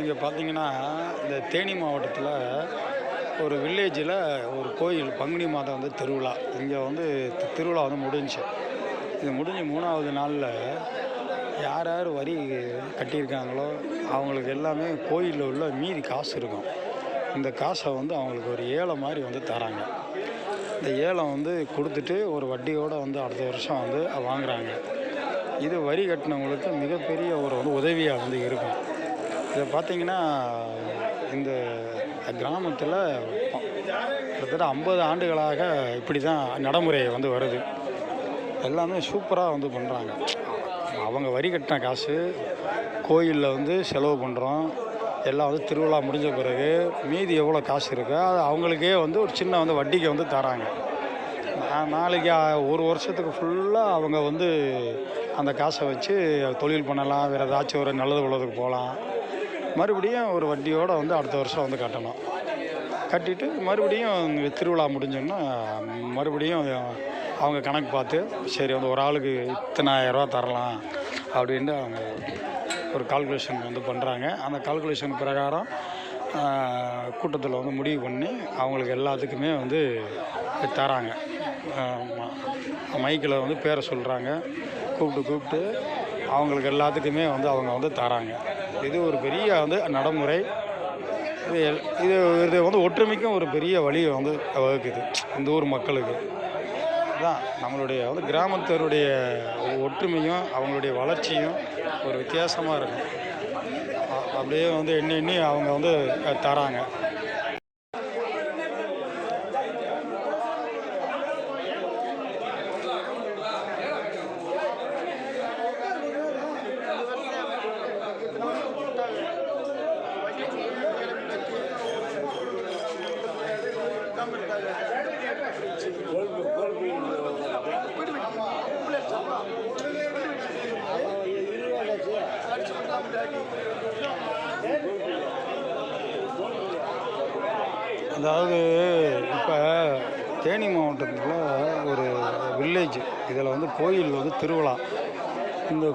இங்கே பார்த்தீங்கன்னா இந்த தேனி மாவட்டத்தில் ஒரு வில்லேஜில் ஒரு கோயில் பங்குனி மாதம் வந்து திருவிழா. இங்கே வந்து திருவிழா வந்து முடிஞ்சு இது முடிஞ்சு மூணாவது நாளில் யார் யார் வரி கட்டியிருக்காங்களோ அவங்களுக்கு எல்லாமே கோயிலில் உள்ள மீதி காசு இருக்கும். இந்த காசை வந்து அவங்களுக்கு ஒரு ஏழை மாதிரி வந்து தராங்க. இந்த ஏலம் வந்து கொடுத்துட்டு ஒரு வட்டியோடு வந்து அடுத்த வருஷம் வந்து வாங்குறாங்க. இது வரி கட்டினவங்களுக்கு மிகப்பெரிய ஒரு வந்து உதவியாக வந்து இருக்கும். இதை பார்த்தீங்கன்னா இந்த கிராமத்தில் கிட்டத்தட்ட ஐம்பது ஆண்டுகளாக இப்படி தான் நடைமுறை வந்து வருது. எல்லாமே சூப்பராக வந்து பண்ணுறாங்க அவங்க வரி கட்டின காசு கோயிலில் வந்து செலவு பண்ணுறோம் எல்லாம் வந்து திருவிழா முடிஞ்ச பிறகு மீதி எவ்வளோ காசு இருக்கோ அது அவங்களுக்கே வந்து ஒரு சின்ன வந்து வட்டிக்கு வந்து தராங்க. நாளைக்கு ஒரு வருஷத்துக்கு ஃபுல்லாக அவங்க வந்து அந்த காசை வச்சு தொழில் பண்ணலாம் வேறு ஏதாச்சும் ஒரு நல்லது உள்ளதுக்கு போகலாம். மறுபடியும் ஒரு வட்டியோடு வந்து அடுத்த வருஷம் வந்து கட்டணும். கட்டிட்டு மறுபடியும் திருவிழா முடிஞ்சோன்னா மறுபடியும் அவங்க கணக்கு பார்த்து சரி வந்து ஒரு ஆளுக்கு இத்தனாயிரரூவா தரலாம் அப்படின்ட்டு அவங்க ஒரு கால்குலேஷன் வந்து பண்ணுறாங்க அந்த கால்குலேஷன் பிரகாரம் கூட்டத்தில் வந்து முடிவு பண்ணி அவங்களுக்கு எல்லாத்துக்குமே வந்து தராங்க. மைக்கில் வந்து பேரை சொல்கிறாங்க கூப்பிட்டு கூப்பிட்டு அவங்களுக்கு எல்லாத்துக்குமே வந்து அவங்க வந்து தராங்க. இது ஒரு பெரிய வந்து நடைமுறை. இது எல்- இது இது வந்து ஒற்றுமைக்கும் ஒரு பெரிய வழியை வந்து வகுக்குது இந்த ஊர் மக்களுக்கு. தான் நம்மளுடைய வந்து கிராமத்தருடைய ஒற்றுமையும் அவங்களுடைய வளர்ச்சியும் ஒரு வித்தியாசமாக இருக்கும். அப்படியே வந்து எண்ணி எண்ணி அவங்க வந்து தராங்க. அதாவது இப்போ தேனி மாவட்டத்தில் ஒரு வில்லேஜ் இதில் வந்து கோயில் வந்து திருவிழா. இந்த